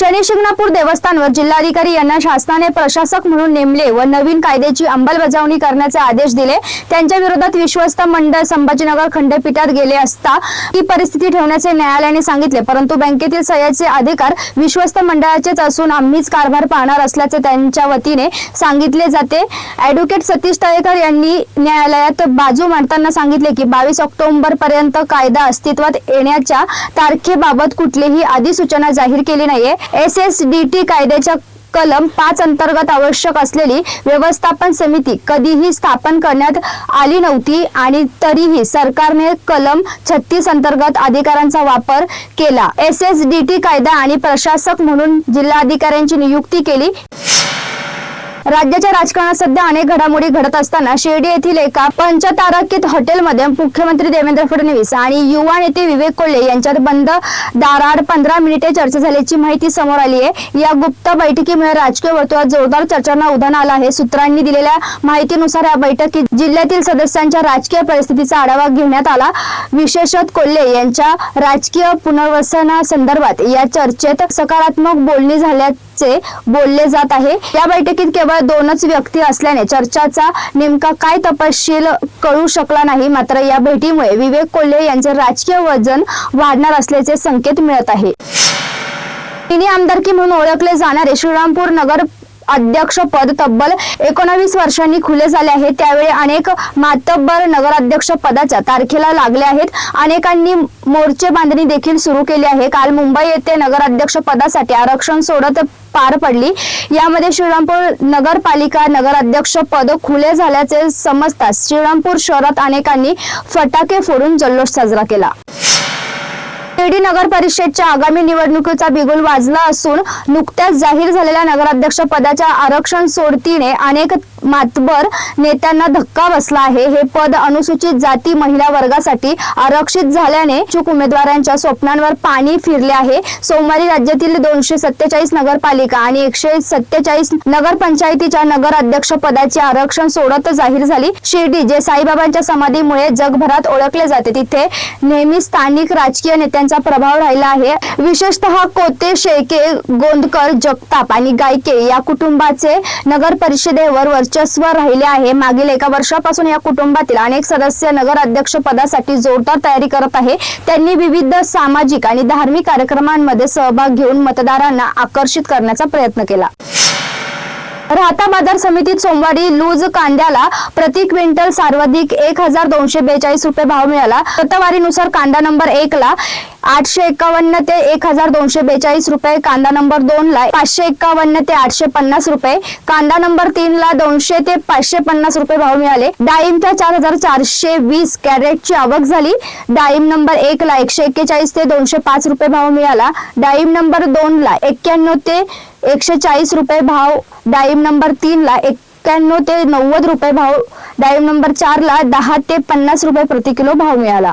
शनिशिंगणापूर देवस्थानवर जिल्हाधिकारी यांना शासनाने प्रशासक म्हणून नेमले व नवीन कायद्याची अंमलबजावणी करण्याचे आदेश दिले. त्यांच्या विरोधात विश्वस्त मंडळ संभाजीनगर खंडपीठात गेले असता ही परिस्थिती ठेवण्याचे न्यायालयाने सांगितले. परंतु बँकेतील सह्याचे अधिकार विश्वस्त मंडळाचेच असून आम्हीच कारभार पाहणार असल्याचे त्यांच्या वतीने सांगितले जाते. ऍडव्होकेट सतीश तळेकर यांनी न्यायालयात बाजू मांडताना सांगितले की बावीस ऑक्टोबर पर्यंत कायदा अस्तित्वात येण्याच्या तारखेबाबत कुठलीही अधिसूचना जाहीर केली नाहीये. एस एस डी टी कायद्याच्या कलम पाच अंतर्गत आवश्यक असलेली व्यवस्थापन समिती कधीही स्थापन करण्यात आली नव्हती आणि तरीही सरकारने कलम छत्तीस अंतर्गत अधिकारांचा वापर केला. एस एस डी टी कायदा आणि प्रशासक म्हणून जिल्हाधिकाऱ्यांची नियुक्ती केली. राज्याच्या राजकारणात सध्या अनेक घडामोडी घडत असताना शिर्डी येथील एका पंचतारांकित हॉटेलमध्ये मुख्यमंत्री देवेंद्र फडणवीस आणि युवा नेते विवेक कोल्हे यांच्यात बंद दाराड पंधरा मिनिटे चर्चा झाल्याची माहिती समोर आली आहे. या गुप्त बैठकीमुळे राजकीय वर्तुळात जोरदार चर्चांना उधाण आलं आहे. सूत्रांनी दिलेल्या माहितीनुसार या बैठकीत जिल्ह्यातील सदस्यांच्या राजकीय परिस्थितीचा आढावा घेण्यात आला. विशेषत कोल्हे यांच्या राजकीय पुनर्वसनासंदर्भात या चर्चेत सकारात्मक बोलणी झाल्या चे बोलले जात आहे. या बैठकीत केवळ दोनच व्यक्ती असल्याने चर्चाचा नेमका काय तपशील कळू शकला नाही. मात्र या भेटीमुळे विवेक कोल्हे यांचे राजकीय वजन वाढणार असल्याचे संकेत मिळत आहे. मिनी आमदारकी म्हणून ओळखले जाणारे श्रीरामपूर नगर अध्यक्षपद तब्बल एकोणावीस वर्षांनी खुले झाले आहे. त्यावेळी अनेक मातब्बर नगराध्यक्ष पदाच्या तारखेला लागले आहेत. अनेकांनी मोर्चे बांधणी देखील सुरू केली आहे. काल मुंबई येथे नगराध्यक्ष पदासाठी आरक्षण सोडत पार पडली. यामध्ये श्रीरामपूर नगरपालिका नगराध्यक्ष पद खुले झाल्याचे समजताच श्रीरामपूर शहरात अनेकांनी फटाके फोडून जल्लोष साजरा केला. शिर्डी नगर परिषदच्या आगामी निवडणुकीचा बिगुल वाजला असून नुकत्याच जाहीर झालेल्या नगराध्यक्ष पदाच्या आरक्षण सोडतीने अनेक मातबर नेत्यांना धक्का बसला आहे. हे पद अनुसूचित जाती महिला वर्गासाठी आरक्षित झाल्याने चूक उमेदवारांच्या स्वप्नांवर पाणी फिरले आहे. सोमवारी राज्यातील दोनशे सत्तेचाळीस नगरपालिका आणि एकशे सत्तेचाळीस नगरपंचायतीच्या नगर अध्यक्ष पदाची आरक्षण सोडत जाहीर झाली. शिर्डी जे साईबाबांच्या समाधीमुळे जगभरात ओळखले जाते तिथे नेहमी स्थानिक राजकीय यांचा प्रभाव राहिला आहे. विशेषतः कोते शेळके गोंदकर जगताप आणि गायके या कुटुंबाचे नगर परिषदेवर वर्चस्व राहिले आहे. मागील एका वर्षापासून या कुटुंबातील अनेक सदस्य नगर अध्यक्ष पदासाठी जोरदार तयारी करत आहे. त्यांनी विविध सामाजिक आणि धार्मिक कार्यक्रमांमध्ये सहभाग घेऊन मतदारांना आकर्षित करण्याचा प्रयत्न केला. राहता बाजार समितीत सोमवारी लूज कांद्याला प्रति क्विंटल सर्वाधिक एक हजार दोनशे बेचाळीस रुपये भाव मिळाला. प्रतवारीनुसार कांदा नंबर एक ला आठशे एकावन्न ते एक हजार दोनशे बेचाळीस रुपये कांदा नंबर दोन ला पाचशे एकावन्न ते आठशे पन्नास रुपये कांदा नंबर तीन ला दोनशे ते पाचशे पन्नास रुपये भाव मिळाले. डाळिंबच्या चार हजार चारशे वीस कॅरेटची आवक झाली. डाळिंब नंबर एक ला एकशे एक्केचाळीस ते दोनशे पाच रुपये भाव मिळाला. डाळिंब नंबर दोन ला एक्क्याण्णव ते एकशे चाळीस रुपये भाव डाळिंब नंबर तीन ला एक्क्याण्णव ते नव्वद रुपये भाव डाळिंब नंबर चार ला दहा ते पन्नास रुपये प्रति किलो भाव मिळाला.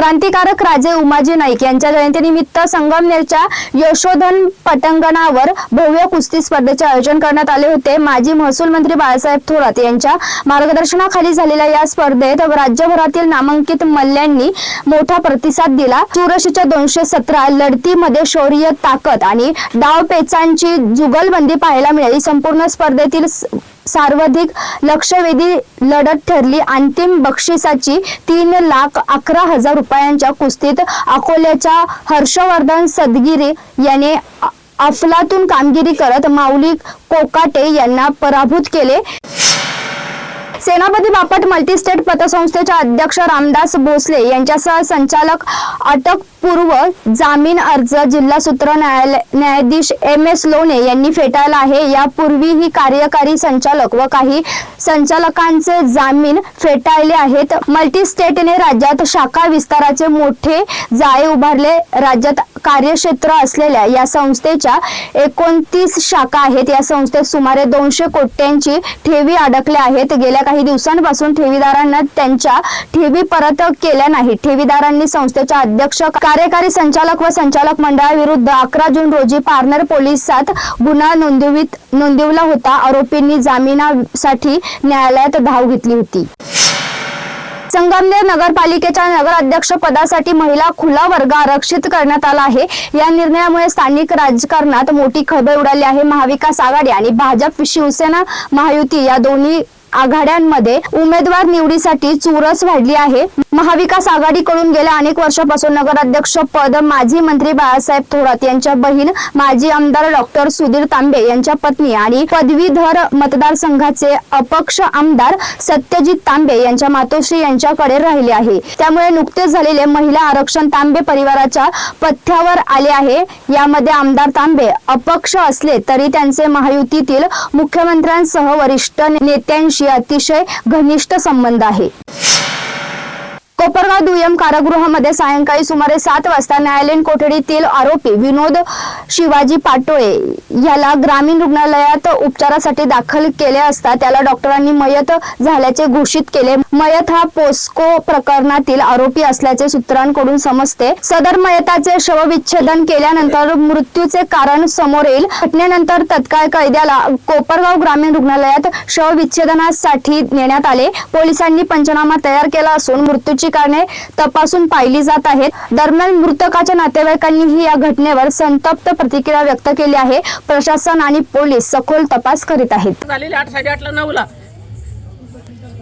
क्रांतिकारक राजे उमाजी नाईक यांच्या जयंतीनिमित्त संगमनेरच्या यशोधन पटंगणावर भव्य कुस्ती स्पर्धेचे आयोजन करण्यात आले होते. माजी महसूल मंत्री बाळासाहेब थोरात यांच्या मार्गदर्शनाखाली झालेल्या या स्पर्धेत राज्यभरातील नामांकित मल्ल्यांनी मोठा प्रतिसाद दिला. चुरशीच्या दोनशे सतरा लढतीमध्ये शौर्य ताकद आणि डावपेचांची जुगलबंदी पाहायला मिळाली. संपूर्ण स्पर्धेतील सर्वाधिक लक्षवेधी लढत ठरली. अंतिम बक्षिसाची तीन लाख अकरा हजार रुपयांच्या कुस्तीत अकोल्याच्या हर्षवर्धन सदगिरे याने अफलातून कामगिरी करत माऊली कोकाटे यांना पराभूत केले. सेनापती बापट मल्टीस्टेट पतसंस्थेच्या अध्यक्ष रामदास भोसले यांच्यासह संचालक अटक पूर्व जामीन अर्ज जिल्हा सत्र न्यायालय न्यायाधीश एम एस लोणे यांनी फेटाळला आहे. यापूर्वीही कार्यकारी संचालक व काही संचालकांचे जामीन फेटाळले आहेत. मल्टी स्टेटने राज्यात शाखा विस्ताराचे मोठे जाळे उभारले. राज्यात कार्यक्षेत्र असलेल्या या संस्थेच्या एकोणतीस शाखा आहेत. या संस्थेत सुमारे दोनशे कोट्यांची ठेवी अडकल्या आहेत. गेल्या काही दिवसांपासून ठेवीदारांना त्यांच्या ठेवी परत केल्या नाही ठेवीदारांनी संस्थेच्या अध्यक्ष कार्यकारी संचालक व संचालक मंडळाविरुद्ध अकरा जून रोजी पारनेर पोलिसात गुन्हा नोंदवित नोंदवला होता. आरोपींनी जामिनासाठी न्यायालयात धाव घेतली होती. संगमनेर नगरपालिकेच्या नगराध्यक्ष पदासाठी महिला खुला वर्ग आरक्षित करण्यात आला आहे. या निर्णयामुळे स्थानिक राजकारणात मोठी खळबळ उडाली आहे. महाविकास आघाडी आणि भाजप शिवसेना महायुती या दोन्ही आघाड्यांमध्ये उमेदवार निवडीसाठी चुरस वाढली आहे. महाविकास आघाडीकडून गेल्या अनेक वर्षापासून नगराध्यक्ष पद माजी मंत्री बाळासाहेब थोरात यांच्या बहीण माजी आमदार डॉक्टर सुधीर तांबे यांच्या पत्नी आणि पदवीधर मतदारसंघाचे अपक्ष आमदार सत्यजित तांबे यांच्या मातोश्री यांच्याकडे राहिले आहे. त्यामुळे नुकतेच झालेले महिला आरक्षण तांबे परिवाराच्या पथ्यावर आले आहे. यामध्ये आमदार तांबे अपक्ष असले तरी त्यांचे महायुतीतील मुख्यमंत्र्यांसह वरिष्ठ नेत्यांशी अतिशय घनिष्ठ संबंध आहे. कोपरगाव दुय्यम कारागृहामध्ये सायंकाळी सुमारे सात वाजता न्यायालयीन कोठडीतील आरोपी विनोद शिवाजी पाटोळे याला ग्रामीण रुग्णालयात उपचारासाठी दाखल केले असता त्याला डॉक्टरांनी मयत झाल्याचे घोषित केले. मयत हा पोस्को प्रकरणातील आरोपी असल्याचे सूत्रांकडून समजते. सदर मयताचे शवविच्छेदन केल्यानंतर मृत्यूचे कारण समोर येईल. घटनेनंतर तत्काळ कैद्याला कोपरगाव ग्रामीण रुग्णालयात शवविच्छेदनासाठी नेण्यात आले. पोलिसांनी पंचनामा तयार केला असून मृत्यूची कारणे तपासून पाहिली जात आहेत. दरम्यान मृतकाच्या नातेवाईकांनीही या घटनेवर संतप्त प्रतिक्रिया व्यक्त केली आहे. प्रशासन आणि पोलीस सखोल तपास करीत आहेत. झालेली आठ साडेआठला नऊला.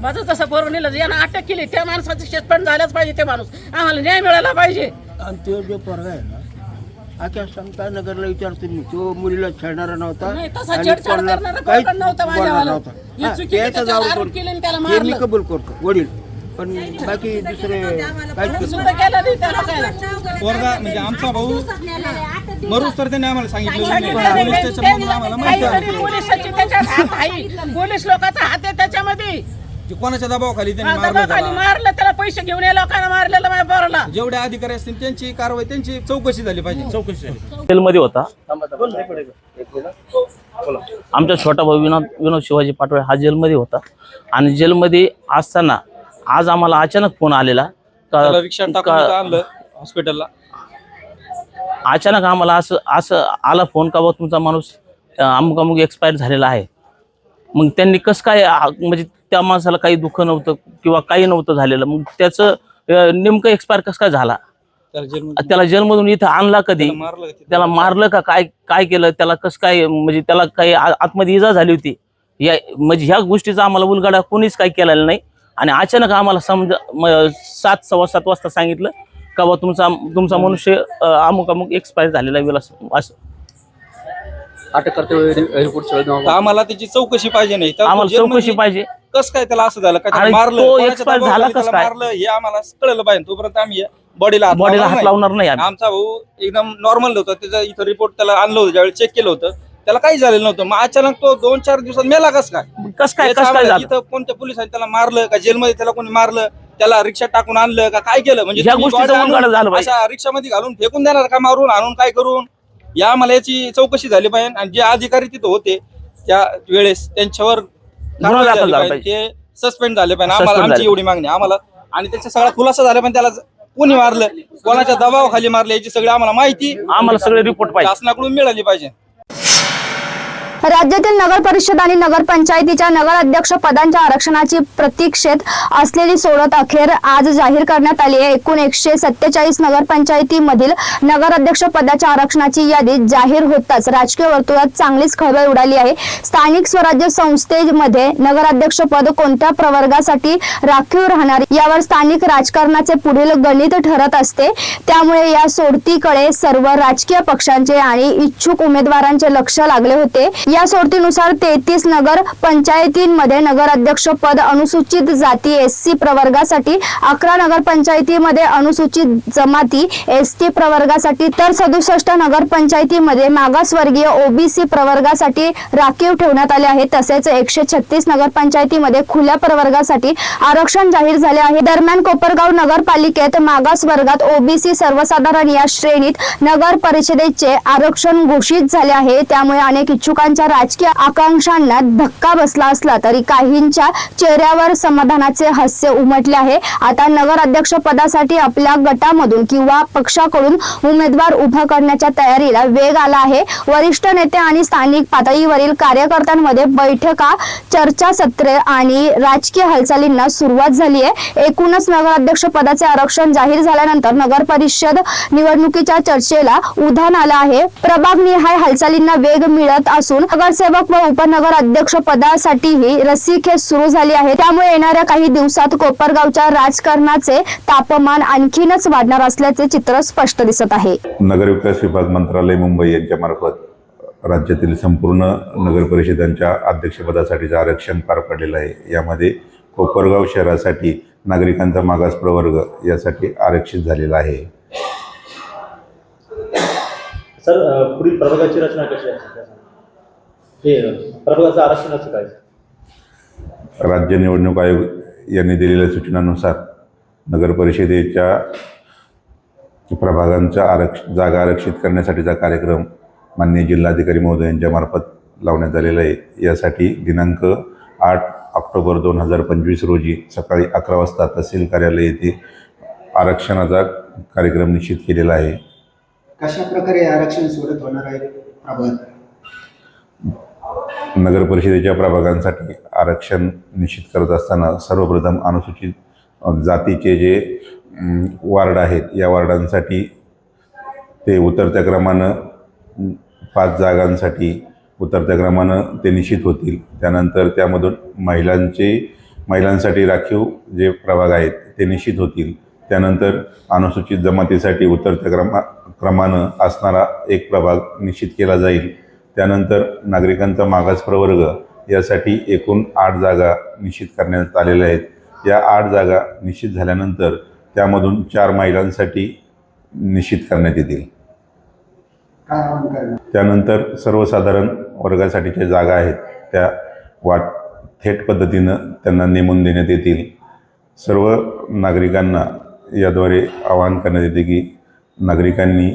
माझं तसं पोरणीला यानं अटक केली. त्या माणसाचं शेतपण झालंच पाहिजे ते माणूस. आम्हाला न्याय मिळाला पाहिजे. आणि तो जो पोरगा आहे ना आख्या समता नगरला विचारतो मी तो मुलीला छेडणारा नव्हता नाही, तसा आणि छेडछाड कोणाला करणारा नव्हता बोलणार माझ्यावाला. नव्हता. हे हा, चुकीचं त्याचा त्याच्यावर जाऊन आरोप कोण- केले आणि त्याला मी मारलं. कबूल करतो वडील. पण बाकी दुसरे. पोरगा म्हणजे आमचा भाऊ मरूच तर त्यांनी आम्हाला सांगितलं पोलीस नाही, स्टेशनमधून आम्हाला माहिती काहीतरी आहे. पोलिसाची त्याच्यात हात आहे. पोलीस लोकांचा हात आहे त्याच्यामध्ये. की कोणाच्या दबावाखाली त्यांनी मारलं दबाखाली त्याला. मारलं त्याला पैसे घेऊन या लोकांना मारलेलं माझ्या पोराला. जेवढे अधिकारी असतील त्यांची कारवाई त्यांची चौकशी झाली पाहिजे. चौकशी झाली. जेलमध्ये होता. आमचा छोटा भाऊ विनोद विनोद शिवाजी पाटोळे हा जेलमध्ये होता. आणि जेलमध्ये असताना आज आम्हाला अचानक फोन आलेला. त्याला रिक्षा का टाकून इथं का- आणलं हॉस्पिटलला अचानक आम्हाला असं असं आला फोन का बा तुमचा माणूस अं, अमुक अमुक एक्सपायर झालेला आहे. मग त्यांनी कसं काय आ- म्हणजे त्या माणसाला काही दुःख नव्हतं किंवा काही नव्हतं झालेलं. मग त्याचं अं, नेमकं एक्सपायर कसं काय झाला? त्याला जेलमध्ये त्याला जेलमधून इथं आणला कधी? त्याला मारलं का तिथं? त्याला मारलं का काय काय केलं? त्याला कसं काय म्हणजे त्याला काही आ- आतमध्ये इजा झाली होती? या म्हणजे ह्या गोष्टीचा आम्हाला उलगडा कोणीच काही केलेला नाही. आणि अचानक आम्हाला समजा सात सव्वा सात वाजता सांगितलं का बा तुमचा तुमचा मनुष्य अमुक अमुक एक्सपायर झालेला आहे विलास असं. तर आम्हाला त्याची चौकशी पाहिजे नाही. तर आम्हाला चौकशी पाहिजे. कसं काय त्याला असं झालं? का त्याला आणि मारलं? दबावाखाली झाला कसं काय? मारलं? हे आम्हाला कळलं पाहिजे. तोपर्यंत आम्ही बॉडीला बॉडीला हात लावणार नाही. आम्ही. आमचा भाऊ एकदम नॉर्मल होता. त्याचा इथं रिपोर्ट त्याला आणलं होतं. ज्यावेळी चेक केलं होतं. त्याला काही झालेलं नव्हतं. मग अचानक तो दोन चार दिवसात मेला कस काय? कसं काय याचं कसं काय आम्हाला झालं? इथं कोणत्या पोलिसांनी त्याला मारलं का जेलमध्ये त्याला कोणी मारलं? त्याला रिक्षा टाकून आणलं का काय केलं? म्हणजे ह्या तुम्ही गोष्टीचं body आणून उलगडा झालं पाहिजे. अशा रिक्षामध्ये घालून फेकून देणार का मारून आणून काय करून? या आम्हाला याची चौकशी झाली पाहिजे. आणि जे अधिकारी तिथं होते त्या वेळेस त्यांच्यावर कारवाई दाखल झाली झाला पाहिजे. ते सस्पेंड झाले पाहिजे. आम्हाला आमची झाले. एवढी मागणी आहे. आम्हाला आणि त्याचा सगळा खुलासा झाला पण त्याला कोणी मारलं? कोणाच्या दबावाखाली मारलं? याची सगळी आम्हाला माहिती. आम्हाला सगळे रिपोर्ट पाहिजे. शासनाकडून मिळाली पाहिजे. राज्यातील नगर परिषद आणि नगरपंचायतीच्या नगर अध्यक्ष पदांच्या आरक्षणाची प्रतीक्षेत असलेली सोडत अखेर आज जाहीर करण्यात आली आहे. एकूण एकशे सत्तेचाळीस नगरपंचायतीमधील नगर अध्यक्ष पदाच्या आरक्षणाची यादी जाहीर होताच राजकीय वर्तुळात चांगलीच खळबळ उडाली आहे. स्थानिक स्वराज्य संस्थेमध्ये नगराध्यक्ष पद कोणत्या प्रवर्गासाठी राखीव राहणार यावर स्थानिक राजकारणाचे पुढील गणित ठरत असते. त्यामुळे या सोडतीकडे सर्व राजकीय पक्षांचे आणि इच्छुक उमेदवारांचे लक्ष लागले होते. या सोडतीनुसार तेहतीस नगर पंचायतींमध्ये नगराध्यक्ष पद अनुसूचित जाती एस सी प्रवर्गासाठी अकरा नगर पंचायतीमध्ये अनुसूचित जमाती एस टी प्रवर्गासाठी तर सदुसष्ट नगर पंचायतीमध्ये मागासवर्गीय ओबीसी प्रवर्गासाठी राखीव ठेवण्यात आले आहे तसेच एकशे छत्तीस नगर पंचायतीमध्ये खुल्या प्रवर्गासाठी आरक्षण जाहीर झाले आहे. दरम्यान कोपरगाव नगरपालिकेत मागास वर्गात ओबीसी सर्वसाधारण या श्रेणीत नगर परिषदेचे आरक्षण घोषित झाले आहे. त्यामुळे अनेक इच्छुकांच्या राजकीय आकांक्षांना धक्का बसला असला तरी काहींच्या चेहऱ्यावर समाधानाचे हास्य उमटले आहे. आता नगर अध्यक्ष पदासाठी आपल्या गटामधून किंवा पक्षाकडून उमेदवार उभा करण्याच्या तयारीला वेग आला आहे. वरिष्ठ नेते आणि स्थानिक पातळीवरील कार्यकर्त्यांमध्ये बैठका चर्चासत्रे आणि राजकीय हालचालींना सुरुवात झाली आहे. एकूणच नगराध्यक्ष पदाचे आरक्षण जाहीर झाल्यानंतर नगर परिषद निवडणुकीच्या चर्चेला उधाण आलं आहे. प्रभाग निहाय हालचालींना वेग मिळत असून नगरसेवक व उपनगर अध्यक्ष पदासाठीही रस्सीखेच सुरू झाली आहे. त्यामुळे येणाऱ्या काही दिवसात कोपरगावच्या राजकारणाचे तापमान आणखीनच वाढणार असल्याचे चित्र स्पष्ट दिसत आहे. नगरविकास विभाग मंत्रालय मुंबई यांच्या मार्फत राज्यातील संपूर्ण नगर परिषदांच्या अध्यक्षपदासाठीचं आरक्षण पार पडलेलं आहे. यामध्ये कोपरगाव शहरासाठी नागरिकांचा मागास प्रवर्ग यासाठी आरक्षित झालेला आहे. सर पुढील प्रभागाची रचना कशी आहे? हे प्रभागाचं आरक्षणाचं काय? राज्य निवडणूक आयोग यांनी दिलेल्या सूचनानुसार नगर परिषदेच्या प्रभागांचा आरक्ष जागा आरक्षित करण्यासाठीचा कार्यक्रम माननीय जिल्हाधिकारी महोदय यांच्या मार्फत लावण्यात आलेला आहे. यासाठी दिनांक आठ ऑक्टोबर दोन हजार पंचवीस रोजी सकाळी अकरा वाजता तहसील कार्यालय येथे आरक्षणाचा कार्यक्रम निश्चित केलेला आहे. कशा प्रकारे आरक्षण सोडत होणार आहे नगर परिषदेच्या प्रभागांसाठी आरक्षण निश्चित करत असताना सर्वप्रथम अनुसूचित जातीचे जे वार्ड आहेत या वार्डांसाठी ते उतरत्या क्रमानं पाच जागांसाठी उतरत्या क्रमानं ते निश्चित होतील. त्यानंतर त्यामधून महिलांचे महिलांसाठी राखीव जे प्रभाग आहेत ते निश्चित होतील. त्यानंतर अनुसूचित जमातीसाठी उतरत्या क्रमा क्रमानं असणारा एक प्रभाग निश्चित केला जाईल. त्यानंतर नागरिकांचा मागास प्रवर्ग यासाठी एकूण आठ जागा निश्चित करण्यात आलेल्या आहेत. या आठ जागा निश्चित झाल्यानंतर त्यामधून चार महिलांसाठी निश्चित करण्यात येतील. त्यानंतर सर्वसाधारण वर्गासाठीच्या जागा आहेत. त्या वाट थेट पद्धतीनं त्यांना नेमून देण्यात येतील. सर्व नागरिकांना याद्वारे आवाहन करण्यात येते की नागरिकांनी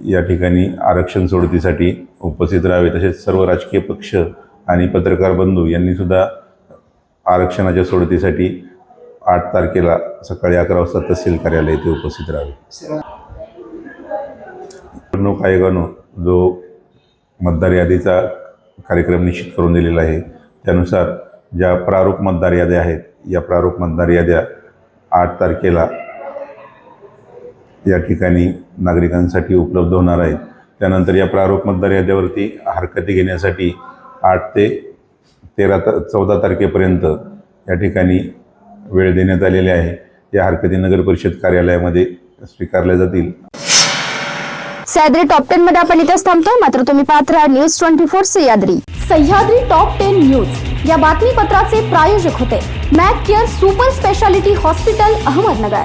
या ठिकाणी आरक्षण सोडतीसाठी उपस्थित राहावे तसेच सर्व राजकीय पक्ष आणि पत्रकार बंधू यांनीसुद्धा आरक्षणाच्या सोडतीसाठी आठ तारखेला सकाळी अकरा वाजता तहसील कार्यालय येथे उपस्थित राहावे. निवडणूक आयोगानं जो मतदार यादीचा कार्यक्रम निश्चित करून दिलेला आहे त्यानुसार ज्या प्रारूप मतदार याद्या आहेत या प्रारूप मतदार याद्या आठ तारखेला या ठिकाणी नागरिकांसाठी उपलब्ध होणार आहेत. त्यानंतर या प्रारूप मतदार याद्यावरती हरकती घेण्यासाठी आठ ते तेरा त चौदा तारखेपर्यंत या ठिकाणी वेळ देण्यात आलेली आहे. या हरकती नगर परिषद कार्यालयामध्ये स्वीकारल्या जातील. सह्याद्री टॉप टेन मध्ये आपण इथेच थांबतो. मात्र तुम्ही पाहत राहा news twenty four Sahyadri. Sahyadri top ten news. या बातमीपत्राचे प्रायोजक होते. Mac care super speciality hospital Ahmednagar.